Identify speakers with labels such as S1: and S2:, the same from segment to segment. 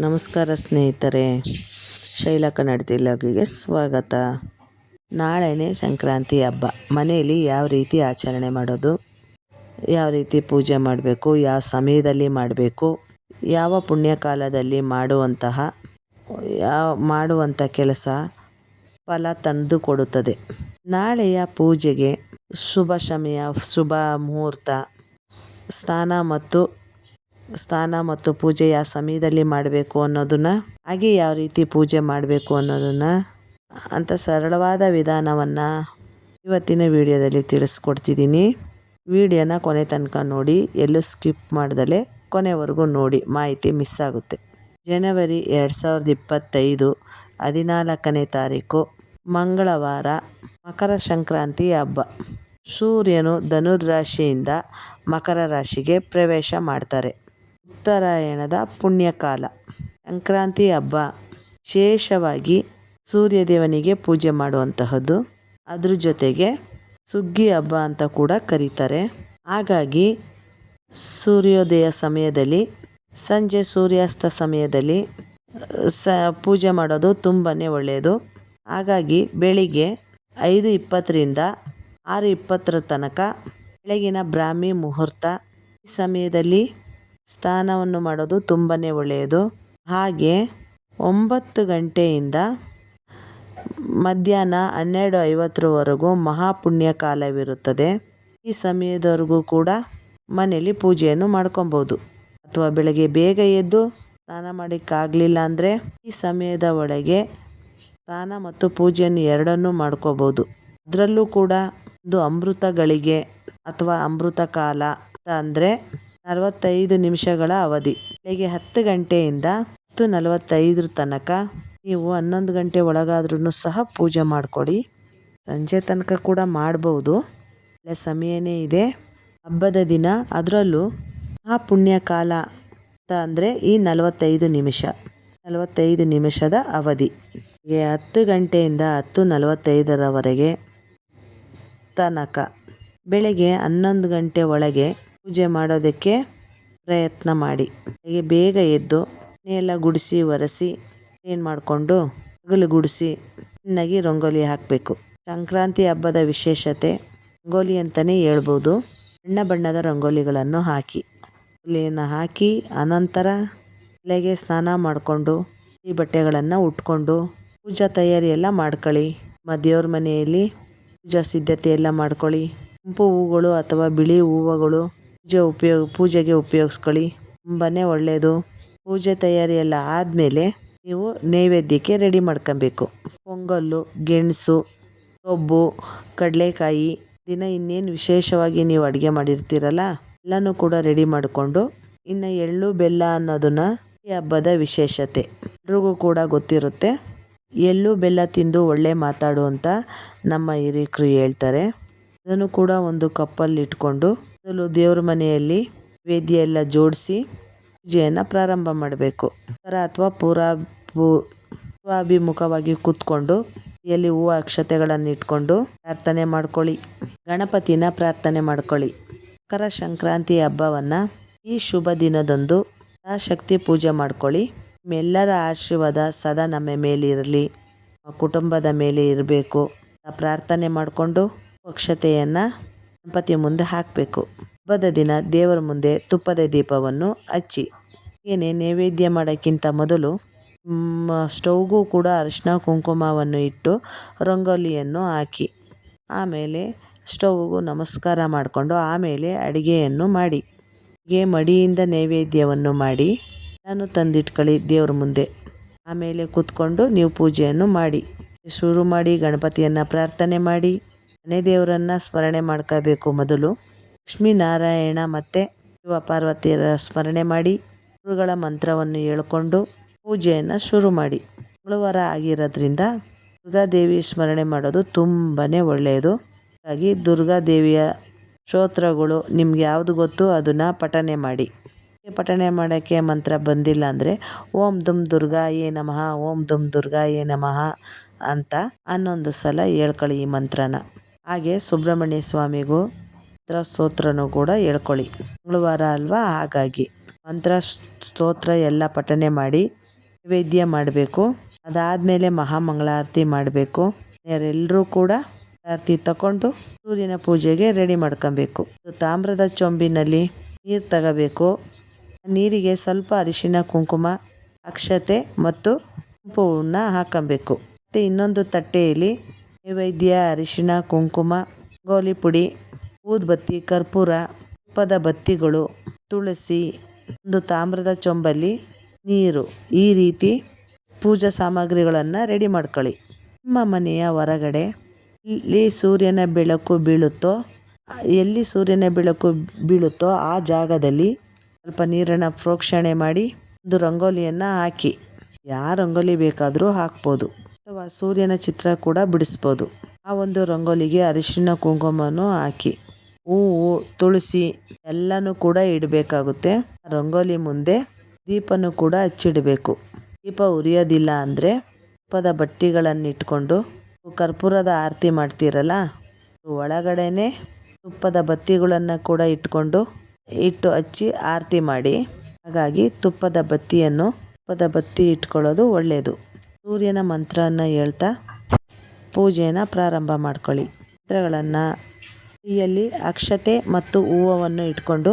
S1: ನಮಸ್ಕಾರ ಸ್ನೇಹಿತರೆ. ಶೈಲ ಕನ್ನಡ ತಿಲಗಿಗೆ ಸ್ವಾಗತ. ನಾಳೆನೇ ಸಂಕ್ರಾಂತಿ ಹಬ್ಬ. ಮನೆಯಲ್ಲಿ ಯಾವ ರೀತಿ ಆಚರಣೆ ಮಾಡೋದು? ಯಾವ ರೀತಿ ಪೂಜೆ ಮಾಡಬೇಕು? ಯಾವ ಸಮಯದಲ್ಲಿ ಮಾಡಬೇಕು? ಯಾವ ಪುಣ್ಯಕಾಲದಲ್ಲಿ ಮಾಡುವಂತಹ, ಯಾವ ಮಾಡುವಂಥ ಕೆಲಸ ಫಲ ತಂದು ಕೊಡುತ್ತದೆ? ನಾಳೆಯ ಪೂಜೆಗೆ ಶುಭ ಸಮಯ, ಶುಭ ಮುಹೂರ್ತ, ಸ್ನಾನ ಮತ್ತು ಸ್ನಾನ ಮತ್ತು ಪೂಜೆ ಯಾವ ಸಮಯದಲ್ಲಿ ಮಾಡಬೇಕು ಅನ್ನೋದನ್ನು, ಹಾಗೆ ಯಾವ ರೀತಿ ಪೂಜೆ ಮಾಡಬೇಕು ಅನ್ನೋದನ್ನು ಅಂತ ಸರಳವಾದ ವಿಧಾನವನ್ನು ಇವತ್ತಿನ ವಿಡಿಯೋದಲ್ಲಿ ತಿಳಿಸ್ಕೊಡ್ತಿದ್ದೀನಿ. ವಿಡಿಯೋನ ಕೊನೆ ತನಕ ನೋಡಿ, ಎಲ್ಲೂ ಸ್ಕಿಪ್ ಮಾಡ್ದಲೆ ಕೊನೆವರೆಗೂ ನೋಡಿ, ಮಾಹಿತಿ ಮಿಸ್ ಆಗುತ್ತೆ. ಜನವರಿ ಎರಡು ಸಾವಿರದ ಇಪ್ಪತ್ತೈದು ಹದಿನಾಲ್ಕನೇ ತಾರೀಕು, ಮಂಗಳವಾರ, ಮಕರ ಸಂಕ್ರಾಂತಿ ಹಬ್ಬ. ಸೂರ್ಯನು ಧನುರ್ರಾಶಿಯಿಂದ ಮಕರ ರಾಶಿಗೆ ಪ್ರವೇಶ ಮಾಡ್ತಾರೆ. ಉತ್ತರಾಯಣದ ಪುಣ್ಯಕಾಲ. ಸಂಕ್ರಾಂತಿ ಹಬ್ಬ. ವಿಶೇಷವಾಗಿ ಸೂರ್ಯದೇವನಿಗೆ ಪೂಜೆ ಮಾಡುವಂತಹದ್ದು. ಅದ್ರ ಜೊತೆಗೆ ಸುಗ್ಗಿ ಹಬ್ಬ ಅಂತ ಕೂಡ ಕರೀತಾರೆ. ಹಾಗಾಗಿ ಸೂರ್ಯೋದಯ ಸಮಯದಲ್ಲಿ, ಸಂಜೆ ಸೂರ್ಯಾಸ್ತ ಸಮಯದಲ್ಲಿ ಸ, ಪೂಜೆ ಮಾಡೋದು ತುಂಬಾ ಒಳ್ಳೆಯದು. ಹಾಗಾಗಿ ಬೆಳಿಗ್ಗೆ ಐದು ಇಪ್ಪತ್ತರಿಂದ ಆರು ಇಪ್ಪತ್ತರ ತನಕ ಬೆಳಗಿನ ಬ್ರಾಹ್ಮಿ ಮುಹೂರ್ತ. ಈ ಸಮಯದಲ್ಲಿ ಸ್ನಾನವನ್ನು ಮಾಡೋದು ತುಂಬಾ ಒಳ್ಳೆಯದು. ಹಾಗೆ ಒಂಬತ್ತು ಗಂಟೆಯಿಂದ ಮಧ್ಯಾಹ್ನ ಹನ್ನೆರಡು ಐವತ್ತರವರೆಗೂ ಮಹಾಪುಣ್ಯ ಕಾಲವಿರುತ್ತದೆ. ಈ ಸಮಯದವರೆಗೂ ಕೂಡ ಮನೆಯಲ್ಲಿ ಪೂಜೆಯನ್ನು ಮಾಡ್ಕೊಬೋದು ಅಥವಾ ಬೆಳಗ್ಗೆ ಬೇಗ ಎದ್ದು ಸ್ನಾನ ಮಾಡೋಕ್ಕಾಗಲಿಲ್ಲ ಅಂದರೆ ಈ ಸಮಯದ ಒಳಗೆ ಸ್ನಾನ ಮತ್ತು ಪೂಜೆಯನ್ನು ಎರಡನ್ನೂ ಮಾಡ್ಕೋಬೋದು ಅದರಲ್ಲೂ ಕೂಡ ಒಂದು ಅಮೃತಗಳಿಗೆ ಅಥವಾ ಅಮೃತ ಕಾಲ ಅಂದರೆ ನಲವತ್ತೈದು ನಿಮಿಷಗಳ ಅವಧಿ. ಬೆಳಗ್ಗೆ ಹತ್ತು ಗಂಟೆಯಿಂದ ಹತ್ತು ನಲವತ್ತೈದರ ತನಕ ನೀವು ಹನ್ನೊಂದು ಗಂಟೆ ಒಳಗಾದ್ರೂ ಸಹ ಪೂಜೆ ಮಾಡಿಕೊಡಿ. ಸಂಜೆ ತನಕ ಕೂಡ ಮಾಡ್ಬೋದು. ಒಳ್ಳೆ ಸಮಯನೇ ಇದೆ. ಹಬ್ಬದ ದಿನ ಅದರಲ್ಲೂ ಆ ಪುಣ್ಯ ಕಾಲ ಅಂತ ಅಂದರೆ ಈ ನಲವತ್ತೈದು ನಿಮಿಷ. ನಲವತ್ತೈದು ನಿಮಿಷದ ಅವಧಿ. ಹತ್ತು ಗಂಟೆಯಿಂದ ಹತ್ತು ನಲವತ್ತೈದರವರೆಗೆ ತನಕ. ಬೆಳಗ್ಗೆ ಹನ್ನೊಂದು ಗಂಟೆ ಒಳಗೆ ಪೂಜೆ ಮಾಡೋದಕ್ಕೆ ಪ್ರಯತ್ನ ಮಾಡಿ. ಹಾಗೆ ಬೇಗ ಎದ್ದು ಎಲ್ಲ ಗುಡಿಸಿ, ಒರೆಸಿ, ಏನು ಮಾಡಿಕೊಂಡು ಹಗಲು ಗುಡಿಸಿ ಚೆನ್ನಾಗಿ ರಂಗೋಲಿ ಹಾಕಬೇಕು. ಸಂಕ್ರಾಂತಿ ಹಬ್ಬದ ವಿಶೇಷತೆ ರಂಗೋಲಿ ಅಂತಲೇ ಹೇಳ್ಬೋದು. ಬಣ್ಣ ಬಣ್ಣದ ರಂಗೋಲಿಗಳನ್ನು ಹಾಕಿ. ರಂಗೋಲಿಯನ್ನು ಹಾಕಿ, ಅನಂತರ ತಲೆಗೆ ಸ್ನಾನ ಮಾಡಿಕೊಂಡು ಈ ಬಟ್ಟೆಗಳನ್ನು ಉಟ್ಕೊಂಡು ಪೂಜಾ ತಯಾರಿ ಎಲ್ಲ ಮಾಡ್ಕೊಳ್ಳಿ. ದೇವ್ರ ಮನೆಯಲ್ಲಿ ಪೂಜಾ ಸಿದ್ಧತೆ ಎಲ್ಲ ಮಾಡ್ಕೊಳ್ಳಿ. ಕೆಂಪು ಹೂಗಳು ಅಥವಾ ಬಿಳಿ ಹೂವುಗಳು ಪೂಜೆ ಉಪಯೋಗ ಪೂಜೆಗೆ ಉಪಯೋಗಿಸ್ಕೊಳ್ಳಿ. ತುಂಬಾ ಒಳ್ಳೆಯದು ಪೂಜೆ ತಯಾರಿ ಎಲ್ಲ ಆದಮೇಲೆ ನೀವು ನೈವೇದ್ಯಕ್ಕೆ ರೆಡಿ ಮಾಡ್ಕೊಬೇಕು. ಪೊಂಗಲ್ಲು, ಗೆಣಸು, ಕೊಬ್ಬು, ಕಡಲೆಕಾಯಿ, ದಿನ ಇನ್ನೇನು ವಿಶೇಷವಾಗಿ ನೀವು ಅಡುಗೆ ಮಾಡಿರ್ತೀರಲ್ಲ, ಎಲ್ಲನೂ ಕೂಡ ರೆಡಿ ಮಾಡಿಕೊಂಡು ಇನ್ನು ಎಳ್ಳು, ಬೆಲ್ಲ ಅನ್ನೋದನ್ನು ಈ ಹಬ್ಬದ ವಿಶೇಷತೆ. ಎಲ್ರಿಗೂ ಕೂಡ ಗೊತ್ತಿರುತ್ತೆ. ಎಳ್ಳು, ಬೆಲ್ಲ ತಿಂದು ಒಳ್ಳೆ ಮಾತಾಡು ಅಂತ ನಮ್ಮ ಹಿರಿಯಕರು ಹೇಳ್ತಾರೆ. ಅದನ್ನು ಕೂಡ ಒಂದು ಕಪ್ಪಲ್ಲಿ ಇಟ್ಕೊಂಡು, ಮೊದಲು ದೇವ್ರ ಮನೆಯಲ್ಲಿ ವೇದಿಯೆಲ್ಲ ಜೋಡಿಸಿ ಪೂಜೆಯನ್ನು ಪ್ರಾರಂಭ ಮಾಡಬೇಕು. ಅಥವಾ ಪೂರಾ ಪೂರ್ವಾಭಿಮುಖವಾಗಿ ಕೂತ್ಕೊಂಡು ಎಲ್ಲಿ ಹೂವು ಅಕ್ಷತೆಗಳನ್ನು ಇಟ್ಕೊಂಡು ಪ್ರಾರ್ಥನೆ ಮಾಡ್ಕೊಳ್ಳಿ. ಗಣಪತಿನ ಪ್ರಾರ್ಥನೆ ಮಾಡ್ಕೊಳ್ಳಿ. ಮಕರ ಸಂಕ್ರಾಂತಿ ಹಬ್ಬವನ್ನು ಈ ಶುಭ ದಿನದಂದು ಶಕ್ತಿ ಪೂಜೆ ಮಾಡ್ಕೊಳ್ಳಿ. ನಿಮ್ಮೆಲ್ಲರ ಆಶೀರ್ವಾದ ಸದಾ ನಮ್ಮ ಮೇಲೆ ಇರಲಿ. ಕುಟುಂಬದ ಮೇಲೆ ಇರಬೇಕು ಪ್ರಾರ್ಥನೆ ಮಾಡಿಕೊಂಡು ಅಕ್ಷತೆಯನ್ನು ಗಣಪತಿಯ ಮುಂದೆ ಹಾಕಬೇಕು. ಹಬ್ಬದ ದಿನ ದೇವರ ಮುಂದೆ ತುಪ್ಪದ ದೀಪವನ್ನು ಹಚ್ಚಿ. ಏನೇ ನೈವೇದ್ಯ ಮಾಡೋಕ್ಕಿಂತ ಮೊದಲು ಸ್ಟೌಗೂ ಕೂಡ ಅರಿಶಿನ ಕುಂಕುಮವನ್ನು ಇಟ್ಟು ರಂಗೋಲಿಯನ್ನು ಹಾಕಿ. ಆಮೇಲೆ ಸ್ಟೌವ್ಗೂ ನಮಸ್ಕಾರ ಮಾಡಿಕೊಂಡು ಆಮೇಲೆ ಅಡುಗೆಯನ್ನು ಮಾಡಿ. ಅಡುಗೆ ಮಡಿಯಿಂದ ನೈವೇದ್ಯವನ್ನು ಮಾಡಿ. ನಾನು ತಂದಿಟ್ಕೊಳ್ಳಿ ದೇವ್ರ ಮುಂದೆ. ಆಮೇಲೆ ಕೂತ್ಕೊಂಡು ನೀವು ಪೂಜೆಯನ್ನು ಮಾಡಿ. ಶುರು ಮಾಡಿ ಗಣಪತಿಯನ್ನು ಪ್ರಾರ್ಥನೆ ಮಾಡಿ. ಮನೆ ದೇವರನ್ನು ಸ್ಮರಣೆ ಮಾಡ್ಕೋಬೇಕು ಮೊದಲು. ಲಕ್ಷ್ಮೀ ನಾರಾಯಣ ಮತ್ತು ಶಿವ ಪಾರ್ವತಿಯರ ಸ್ಮರಣೆ ಮಾಡಿ ಗುರುಗಳ ಮಂತ್ರವನ್ನು ಹೇಳ್ಕೊಂಡು ಪೂಜೆಯನ್ನು ಶುರು ಮಾಡಿ. ಮಂಗಳವಾರ ಆಗಿರೋದ್ರಿಂದ ದುರ್ಗಾದೇವಿ ಸ್ಮರಣೆ ಮಾಡೋದು ತುಂಬಾ ಒಳ್ಳೆಯದು. ಹಾಗಾಗಿ ದುರ್ಗಾದೇವಿಯ ಸ್ತೋತ್ರಗಳು ನಿಮ್ಗೆ ಯಾವುದು ಗೊತ್ತು ಅದನ್ನು ಪಠನೆ ಮಾಡಿ. ಪಠನೆ ಮಾಡೋಕ್ಕೆ ಮಂತ್ರ ಬಂದಿಲ್ಲ ಅಂದರೆ ಓಂ ದುಮ್ ದುರ್ಗಾಯೇ ನಮಃ, ಓಂ ದುಮ್ ದುರ್ಗಾಯೇ ನಮಃ ಅಂತ ಹನ್ನೊಂದು ಸಲ ಹೇಳ್ಕೊಳ್ಳಿ ಈ ಮಂತ್ರನ. ಹಾಗೆ ಸುಬ್ರಹ್ಮಣ್ಯ ಸ್ವಾಮಿಗೂ ಮಂತ್ರ ಸ್ತೋತ್ರನೂ ಕೂಡ ಹೇಳ್ಕೊಳ್ಳಿ. ಮಂಗಳವಾರ ಅಲ್ವಾ? ಹಾಗಾಗಿ ಮಂತ್ರ ಸ್ತೋತ್ರ ಎಲ್ಲ ಪಠನೆ ಮಾಡಿ ನೈವೇದ್ಯ ಮಾಡಬೇಕು. ಅದಾದಮೇಲೆ ಮಹಾಮಂಗಳಾರತಿ ಮಾಡಬೇಕು. ಎಲ್ಲರೂ ಕೂಡ ಆರತಿ ತಗೊಂಡು ಸೂರ್ಯನ ಪೂಜೆಗೆ ರೆಡಿ ಮಾಡ್ಕೊಬೇಕು. ತಾಮ್ರದ ಚೊಂಬಿನಲ್ಲಿ ನೀರು ತಗೋಬೇಕು. ನೀರಿಗೆ ಸ್ವಲ್ಪ ಅರಿಶಿನ, ಕುಂಕುಮ, ಅಕ್ಷತೆ ಮತ್ತು ಹೂವನ್ನ ಹಾಕಬೇಕು. ಮತ್ತು ಇನ್ನೊಂದು ತಟ್ಟೆಯಲ್ಲಿ ನೈವೇದ್ಯ ಅರಿಶಿನ ಕುಂಕುಮ, ಗೋಲಿ ಪುಡಿ ಊದುಬತ್ತಿ ಕರ್ಪೂರ, ತುಪ್ಪದ ಬತ್ತಿಗಳು, ತುಳಸಿ, ಒಂದು ತಾಮ್ರದ ಚೊಂಬಲ್ಲಿ ನೀರು. ಈ ರೀತಿ ಪೂಜಾ ಸಾಮಗ್ರಿಗಳನ್ನು ರೆಡಿ ಮಾಡ್ಕೊಳ್ಳಿ. ನಿಮ್ಮ ಮನೆಯ ಹೊರಗಡೆ ಎಲ್ಲಿ ಸೂರ್ಯನ ಬೆಳಕು ಬೀಳುತ್ತೋ, ಎಲ್ಲಿ ಸೂರ್ಯನ ಬೆಳಕು ಬೀಳುತ್ತೋ ಆ ಜಾಗದಲ್ಲಿ ಸ್ವಲ್ಪ ನೀರನ್ನು ಪ್ರೋಕ್ಷಣೆ ಮಾಡಿ ಒಂದು ರಂಗೋಲಿಯನ್ನು ಹಾಕಿ. ಯಾವ ರಂಗೋಲಿ ಬೇಕಾದರೂ ಹಾಕ್ಬೋದು. ಅಥವಾ ಸೂರ್ಯನ ಚಿತ್ರ ಕೂಡ ಬಿಡಿಸ್ಬೋದು. ಆ ಒಂದು ರಂಗೋಲಿಗೆ ಅರಿಶಿನ ಕುಂಕುಮನೂ ಹಾಕಿ. ಹೂವು, ತುಳಸಿ ಎಲ್ಲನೂ ಕೂಡ ಇಡಬೇಕಾಗುತ್ತೆ. ರಂಗೋಲಿ ಮುಂದೆ ದೀಪನೂ ಕೂಡ ಹಚ್ಚಿಡಬೇಕು. ದೀಪ ಉರಿಯೋದಿಲ್ಲ ಅಂದರೆ ತುಪ್ಪದ ಬತ್ತಿಗಳನ್ನು ಇಟ್ಕೊಂಡು ಕರ್ಪೂರದ ಆರತಿ ಮಾಡ್ತೀರಲ್ಲ ಒಳಗಡೆನೆ ತುಪ್ಪದ ಬತ್ತಿಗಳನ್ನು ಕೂಡ ಇಟ್ಕೊಂಡು ಇಟ್ಟು ಹಚ್ಚಿ ಆರತಿ ಮಾಡಿ. ಹಾಗಾಗಿ ತುಪ್ಪದ ಬತ್ತಿಯನ್ನು ತುಪ್ಪದ ಬತ್ತಿ ಇಟ್ಕೊಳ್ಳೋದು ಒಳ್ಳೆಯದು ಸೂರ್ಯನ ಮಂತ್ರವನ್ನು ಹೇಳ್ತಾ ಪೂಜೆಯನ್ನು ಪ್ರಾರಂಭ ಮಾಡ್ಕೊಳ್ಳಿ. ಮಂತ್ರಗಳನ್ನು ಕೈಯಲ್ಲಿ ಅಕ್ಷತೆ ಮತ್ತು ಹೂವನ್ನು ಇಟ್ಕೊಂಡು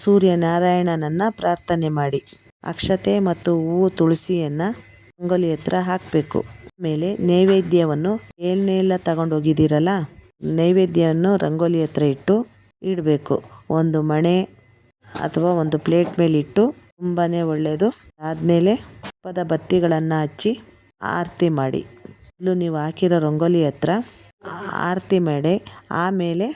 S1: ಸೂರ್ಯನಾರಾಯಣನನ್ನು ಪ್ರಾರ್ಥನೆ ಮಾಡಿ. ಅಕ್ಷತೆ ಮತ್ತು ಹೂವು ತುಳಸಿಯನ್ನು ರಂಗೋಲಿ ಹತ್ರ ಹಾಕಬೇಕು. ಆಮೇಲೆ ನೈವೇದ್ಯವನ್ನು ಏನೆಲ್ಲ ತಗೊಂಡೋಗಿದ್ದೀರಲ್ಲ, ನೈವೇದ್ಯವನ್ನು ರಂಗೋಲಿ ಹತ್ರ ಇಟ್ಟು ಇಡಬೇಕು. ಒಂದು ಮಣೆ ಅಥವಾ ಒಂದು ಪ್ಲೇಟ್ ಮೇಲೆ ಇಟ್ಟು ತುಂಬಾ ಒಳ್ಳೆಯದು ಆದಮೇಲೆ ತುಪ್ಪದ ಬತ್ತಿಗಳನ್ನು ಹಚ್ಚಿ ಆರತಿ ಮಾಡಿ. ಮೊದಲು ನೀವು ಹಾಕಿರೋ ರಂಗೋಲಿ ಹತ್ರ ಆರತಿ ಮಾಡಿ. ಆಮೇಲೆ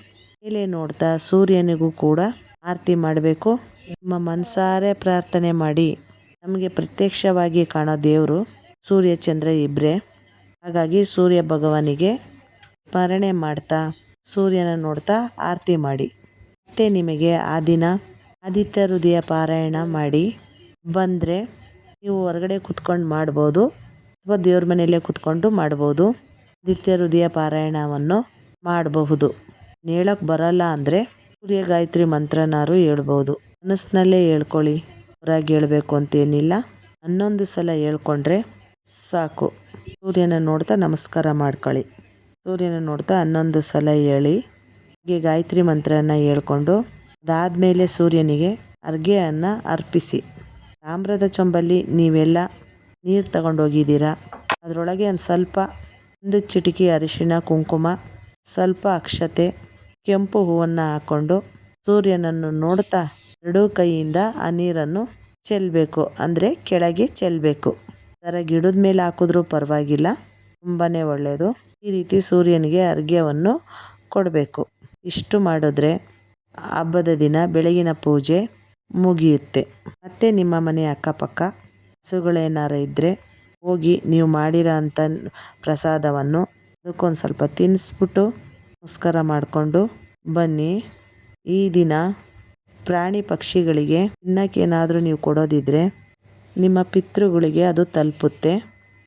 S1: ಮೇಲೆ ನೋಡ್ತಾ ಸೂರ್ಯನಿಗೂ ಕೂಡ ಆರತಿ ಮಾಡಬೇಕು. ನಿಮ್ಮ ಮನಸಾರೆ ಪ್ರಾರ್ಥನೆ ಮಾಡಿ. ನಮಗೆ ಪ್ರತ್ಯಕ್ಷವಾಗಿ ಕಾಣೋ ದೇವರು ಸೂರ್ಯ ಚಂದ್ರ ಇಬ್ಬರೇ ಹಾಗಾಗಿ ಸೂರ್ಯ ಭಗವಾನಿಗೆ ಸ್ಮರಣೆ ಮಾಡ್ತಾ ಸೂರ್ಯನ ನೋಡ್ತಾ ಆರತಿ ಮಾಡಿ. ಮತ್ತೆ ನಿಮಗೆ ಆ ದಿನ ಆದಿತ್ಯ ಹೃದಯ ಪಾರಾಯಣ ಮಾಡಿ. ಬಂದರೆ ನೀವು ಹೊರಗಡೆ ಕುತ್ಕೊಂಡು ಮಾಡ್ಬೋದು. ಅಥವಾ ದೇವ್ರ ಮನೆಯಲ್ಲೇ ಕುತ್ಕೊಂಡು ಮಾಡ್ಬೋದು. ನಿತ್ಯ ಹೃದಯ ಪಾರಾಯಣವನ್ನು ಮಾಡಬಹುದು. ಹೇಳಕ್ಕೆ ಬರಲ್ಲ ಅಂದರೆ ಸೂರ್ಯ ಗಾಯತ್ರಿ ಮಂತ್ರನಾರು ಹೇಳ್ಬೋದು. ಮನಸ್ಸಿನಲ್ಲೇ ಹೇಳ್ಕೊಳ್ಳಿ. ಹೊರಗೆ ಹೇಳ್ಬೇಕು ಅಂತೇನಿಲ್ಲ. ಹನ್ನೊಂದು ಸಲ ಹೇಳ್ಕೊಂಡ್ರೆ ಸಾಕು. ಸೂರ್ಯನ ನೋಡ್ತಾ ನಮಸ್ಕಾರ ಮಾಡ್ಕೊಳ್ಳಿ. ಸೂರ್ಯನ ನೋಡ್ತಾ ಹನ್ನೊಂದು ಸಲ ಹೇಳಿ. ಹೀಗೆ ಗಾಯತ್ರಿ ಮಂತ್ರನ ಹೇಳ್ಕೊಂಡು ಅದಾದಮೇಲೆ ಸೂರ್ಯನಿಗೆ ಅರ್ಗೆಯನ್ನು ಅರ್ಪಿಸಿ. ತಾಮ್ರದ ಚೊಂಬಲ್ಲಿ ನೀವೆಲ್ಲ ನೀರು ತಗೊಂಡೋಗಿದ್ದೀರಾ? ಅದರೊಳಗೆ ಒಂದು ಸ್ವಲ್ಪ ಒಂದು ಚಿಟಿಕೆ ಅರಿಶಿಣ, ಕುಂಕುಮ, ಸ್ವಲ್ಪ ಅಕ್ಷತೆ, ಕೆಂಪು ಹೂವನ್ನು ಹಾಕ್ಕೊಂಡು ಸೂರ್ಯನನ್ನು ನೋಡ್ತಾ ಎರಡೂ ಕೈಯಿಂದ ಆ ನೀರನ್ನು ಚೆಲ್ಲಬೇಕು ಅಂದರೆ ಕೆಳಗೆ ಚೆಲ್ಲಬೇಕು ಅದರ ಗಿಡದ ಮೇಲೆ ಹಾಕಿದ್ರೂ ಪರವಾಗಿಲ್ಲ ತುಂಬಾ ಒಳ್ಳೆಯದು ಈ ರೀತಿ ಸೂರ್ಯನಿಗೆ ಅರ್ಘ್ಯವನ್ನು ಕೊಡಬೇಕು. ಇಷ್ಟು ಮಾಡಿದ್ರೆ ಹಬ್ಬದ ದಿನ, ಬೆಳಗಿನ ಪೂಜೆ ಮುಗಿಯುತ್ತೆ. ಮತ್ತೆ ನಿಮ್ಮ ಮನೆ ಅಕ್ಕಪಕ್ಕ ಹಸುಗಳೇನಾರು ಇದ್ದರೆ ಹೋಗಿ ನೀವು ಮಾಡಿರೋ ಅಂಥ ಪ್ರಸಾದವನ್ನು ಅದಕ್ಕೊಂದು ಸ್ವಲ್ಪ ತಿನ್ನಿಸ್ಬಿಟ್ಟು ನಮಸ್ಕಾರ ಮಾಡಿಕೊಂಡು ಬನ್ನಿ. ಈ ದಿನ ಪ್ರಾಣಿ ಪಕ್ಷಿಗಳಿಗೆ ತಿನ್ನೋಕ್ಕೇನಾದರೂ ನೀವು ಕೊಡೋದಿದ್ದರೆ ನಿಮ್ಮ ಪಿತೃಗಳಿಗೆ ಅದು ತಲುಪುತ್ತೆ.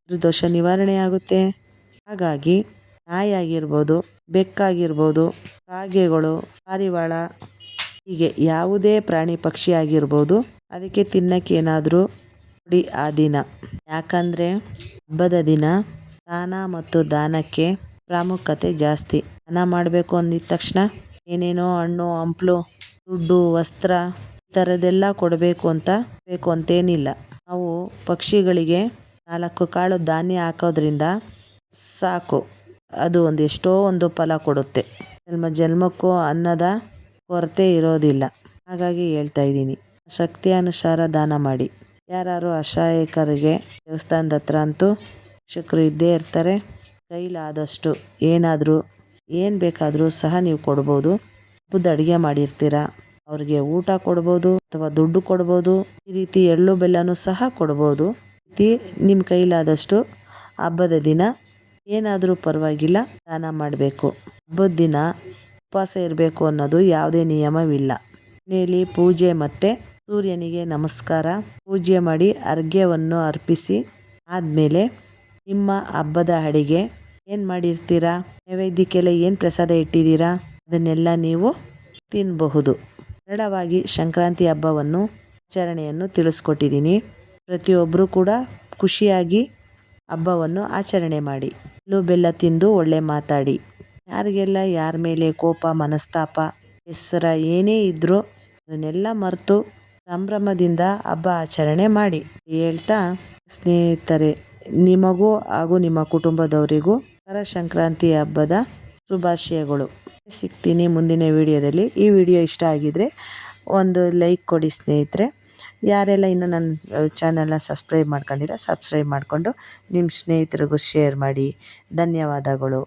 S1: ದೋಷ ನಿವಾರಣೆ ಆಗುತ್ತೆ. ಹಾಗಾಗಿ ನಾಯಿ ಆಗಿರ್ಬೋದು ಬೆಕ್ಕಾಗಿರ್ಬೋದು ಕಾಗೆಗಳು, ಪಾರಿವಾಳ, ಹೀಗೆ ಯಾವುದೇ ಪ್ರಾಣಿ ಪಕ್ಷಿ ಆಗಿರ್ಬೋದು, ಅದಕ್ಕೆ ತಿನ್ನೋಕ್ಕೆ ಆ ದಿನ. ಯಾಕಂದ್ರೆ ಹಬ್ಬದ ದಿನ ದಾನ ಮತ್ತು ದಾನಕ್ಕೆ ಪ್ರಾಮುಖ್ಯತೆ ಜಾಸ್ತಿ. ದಾನ ಮಾಡಬೇಕು ಅಂದಿದ ತಕ್ಷಣ ಏನೇನೋ ಹಣ್ಣು, ಹಂಪ್ಲು, ದುಡ್ಡು, ವಸ್ತ್ರ ಈ ಥರದ್ದೆಲ್ಲ ಕೊಡಬೇಕು ಅಂತ ಬೇಕು ಅಂತೇನಿಲ್ಲ. ನಾವು ಪಕ್ಷಿಗಳಿಗೆ ನಾಲ್ಕು ಕಾಳು ಧಾನ್ಯ ಹಾಕೋದ್ರಿಂದ ಸಾಕು. ಅದು ಒಂದು ಎಷ್ಟೋ ಒಂದು ಫಲ ಕೊಡುತ್ತೆ. ಜನ್ಮ, ಜನ್ಮಕ್ಕೂ ಅನ್ನದ ಕೊರತೆ ಇರೋದಿಲ್ಲ. ಹಾಗಾಗಿ ಹೇಳ್ತಾ ಇದ್ದೀನಿ. ಶಕ್ತಿಯಾನುಸಾರ ದಾನ ಮಾಡಿ. ಯಾರು ಅಶಾಯಕರಿಗೆ ದೇವಸ್ಥಾನದ ಹತ್ರ ಅಂತೂ ಶುಕ್ರ ಇದ್ದೇ ಇರ್ತಾರೆ. ಕೈಲಾದಷ್ಟು ಏನಾದರೂ, ಏನು ಬೇಕಾದರೂ ಸಹ ನೀವು ಕೊಡ್ಬೋದು. ಹಬ್ಬದ ಅಡುಗೆ ಮಾಡಿರ್ತೀರ, ಅವ್ರಿಗೆ ಊಟ ಕೊಡ್ಬೋದು ಅಥವಾ ದುಡ್ಡು ಕೊಡ್ಬೋದು. ಈ ರೀತಿ ಎಳ್ಳು ಬೆಲ್ಲನೂ ಸಹ ಕೊಡ್ಬೋದು. ರೀತಿ ನಿಮ್ಮ ಕೈಲಾದಷ್ಟು ಹಬ್ಬದ ದಿನ ಏನಾದರೂ ಪರವಾಗಿಲ್ಲ, ದಾನ ಮಾಡಬೇಕು. ಹಬ್ಬದ ದಿನ ಉಪವಾಸ ಇರಬೇಕು ಅನ್ನೋದು ಯಾವುದೇ ನಿಯಮವಿಲ್ಲ. ಮನೆಯಲ್ಲಿ ಪೂಜೆ ಮತ್ತು ಸೂರ್ಯನಿಗೆ ನಮಸ್ಕಾರ. ಪೂಜೆ ಮಾಡಿ ಅರ್ಘ್ಯವನ್ನು ಅರ್ಪಿಸಿ ಆದಮೇಲೆ ನಿಮ್ಮ ಹಬ್ಬದ ಅಡಿಗೆ ಏನು ಮಾಡಿರ್ತೀರಾ? ನೈವೇದ್ಯಕ್ಕೆಲ್ಲ ಏನು ಪ್ರಸಾದ ಇಟ್ಟಿದ್ದೀರಾ? ಅದನ್ನೆಲ್ಲ ನೀವು ತಿನ್ನಬಹುದು ಸರಳವಾಗಿ ಸಂಕ್ರಾಂತಿ ಹಬ್ಬವನ್ನು ಆಚರಣೆಯನ್ನು ತಿಳಿಸ್ಕೊಟ್ಟಿದ್ದೀನಿ. ಪ್ರತಿಯೊಬ್ಬರೂ ಕೂಡ ಖುಷಿಯಾಗಿ ಹಬ್ಬವನ್ನು ಆಚರಣೆ ಮಾಡಿ. ಎಳ್ಳು ಬೆಲ್ಲ ತಿಂದು ಒಳ್ಳೆ ಮಾತಾಡಿ. ಯಾರಿಗೆಲ್ಲ ಯಾರ ಮೇಲೆ ಕೋಪ, ಮನಸ್ತಾಪ ಹೆಸರ ಏನೇ ಇದ್ದರೂ ಅದನ್ನೆಲ್ಲ ಮರೆತು ಸಂಭ್ರಮದಿಂದ ಹಬ್ಬ ಆಚರಣೆ ಮಾಡಿ ಹೇಳ್ತಾ, ಸ್ನೇಹಿತರೆ, ನಿಮಗೂ ಹಾಗೂ ನಿಮ್ಮ ಕುಟುಂಬದವರಿಗೂ ಮಕರ ಸಂಕ್ರಾಂತಿ ಹಬ್ಬದ ಶುಭಾಶಯಗಳು. ಸಿಗ್ತೀನಿ ಮುಂದಿನ ವಿಡಿಯೋದಲ್ಲಿ. ಈ ವಿಡಿಯೋ ಇಷ್ಟ ಆಗಿದ್ರೆ ಒಂದು ಲೈಕ್ ಕೊಡಿ ಸ್ನೇಹಿತರೆ. ಯಾರೆಲ್ಲ ಇನ್ನೂ ನನ್ನ ಚಾನಲ್ನ ಸಬ್ಸ್ಕ್ರೈಬ್ ಮಾಡ್ಕೊಂಡಿಲ್ಲ, ಸಬ್ಸ್ಕ್ರೈಬ್ ಮಾಡಿಕೊಂಡು ನಿಮ್ಮ ಸ್ನೇಹಿತರಿಗೂ ಶೇರ್ ಮಾಡಿ. ಧನ್ಯವಾದಗಳು.